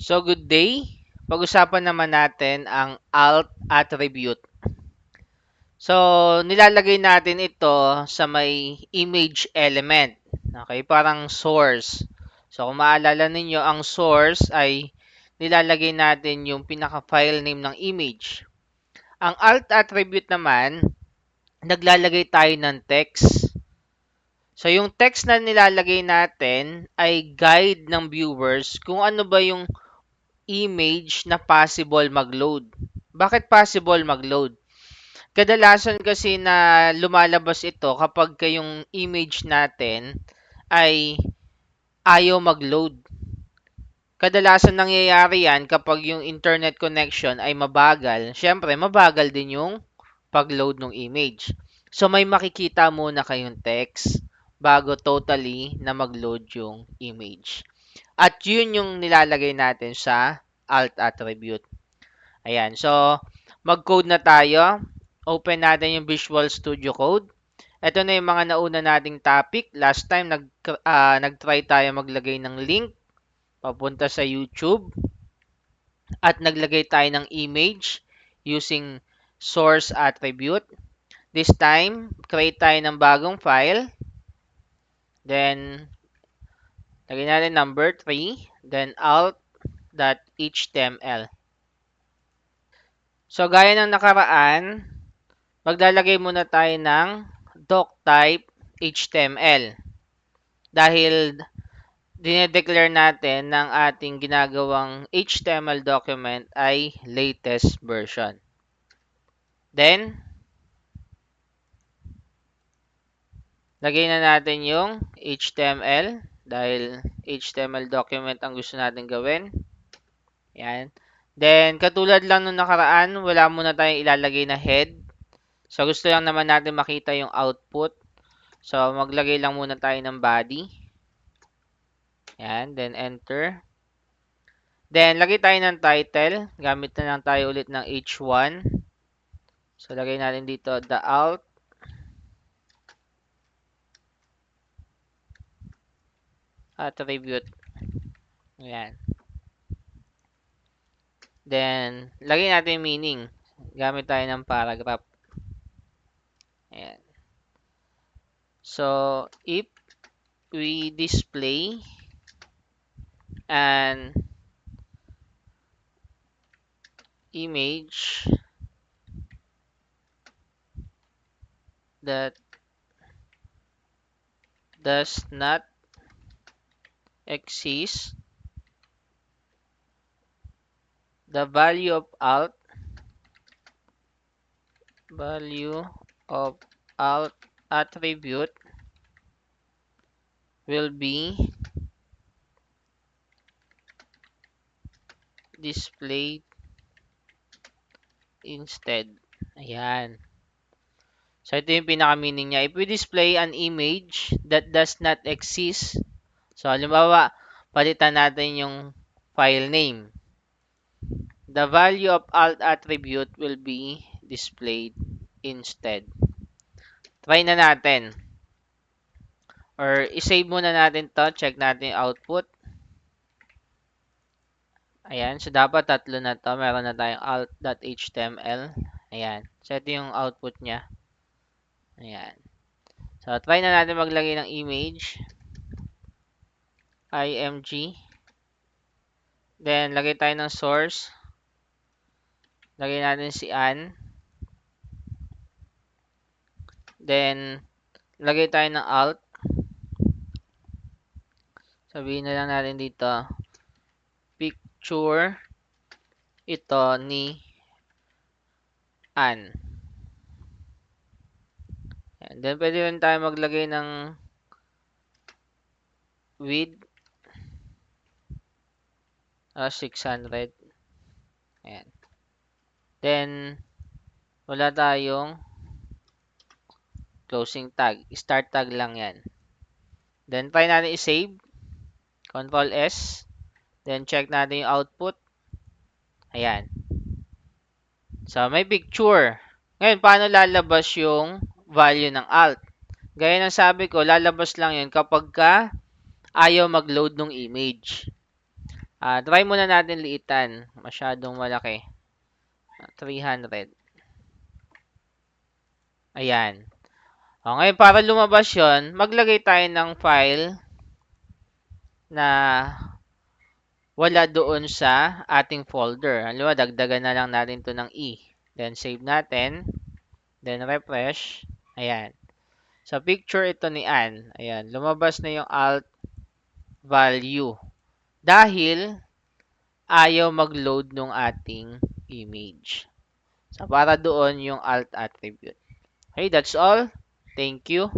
So good day. Pag-usapan naman natin ang alt attribute. So nilalagay natin ito sa may image element. Okay, parang source. So kung maalala ninyo, ang source ay nilalagay natin yung pinaka-file name ng image. Ang alt attribute naman, naglalagay tayo ng text. So yung text na nilalagay natin ay guide ng viewers kung ano ba yung image na possible mag-load. Bakit possible mag-load? Kadalasan kasi na lumalabas ito kapag yung image natin ay ayaw mag-load. Kadalasan nangyayari yan kapag yung internet connection ay mabagal. Siyempre, mabagal din yung pag-load ng image. So, may makikita muna kayong text bago totally na mag-load yung image. At yun yung nilalagay natin sa alt attribute. Ayan. So, mag-code na tayo. Open natin yung Visual Studio Code. Ito na yung mga nauna nating topic. Last time, nag, uh, nag-try tayo maglagay ng link papunta sa YouTube. At naglagay tayo ng image using source attribute. This time, create tayo ng bagong file. Then, lagay natin number 3. Then, alt.html. So, gaya ng nakaraan, maglalagay muna tayo ng doctype HTML. Dahil dinedeclare natin ng ating ginagawang HTML document ay latest version. Then, lagay na natin yung HTML dahil HTML document ang gusto natin gawin. Yan. Then, katulad lang nung nakaraan, wala muna tayong ilalagay na head. So, gusto lang naman natin makita yung output. So, maglagay lang muna tayo ng body. Yan. Then, enter. Then, lagay tayo ng title. Gamit na lang tayo ulit ng H1. So, lagay natin dito the alt. Attribute. Yan. Then, lagay natin meaning. Gamit tayo ng paragraph. Ayan. So, if we display an image that does not exist the value of alt value of alt attribute will be displayed instead. Ayan. So, ito yung pinaka-meaning niya. If we display an image that does not exist, so, halimbawa, palitan natin yung file name the value of alt attribute will be displayed instead. Try na natin. Or isave muna natin to. Check natin output. Ayan. So, dapat tatlo na to. Meron na tayong alt.html. Ayan. So, yung output niya. Ayan. So, try na natin maglagay ng image. Img. Then, lagay tayo ng source. Lagay natin si Ann. Then, lagay tayo ng alt. Sabihin na lang natin dito, picture ito ni Ann. And then, pwede rin tayo maglagay ng width uh, 600. Ayan. Then, wala tayong closing tag. Start tag lang yan. Then, try natin i-save. Control S. Then, check natin yung output. Ayan. So, may picture. Ngayon, paano lalabas yung value ng alt? Gaya ng sabi ko, lalabas lang yun kapag ka ayaw mag-load ng image. Ah, try muna natin liitan. Masyadong malaki. Ah, 300. Ayan. O, ngayon, para lumabas yon, maglagay tayo ng file na wala doon sa ating folder. Halimbawa, dagdagan na lang natin to ng E. Then, save natin. Then, refresh. Ayan. Sa picture ito ni Ann, ayan, lumabas na yung alt value. Dahil ayaw mag-load nung ating image. So, para doon yung alt attribute. Okay, that's all. Thank you.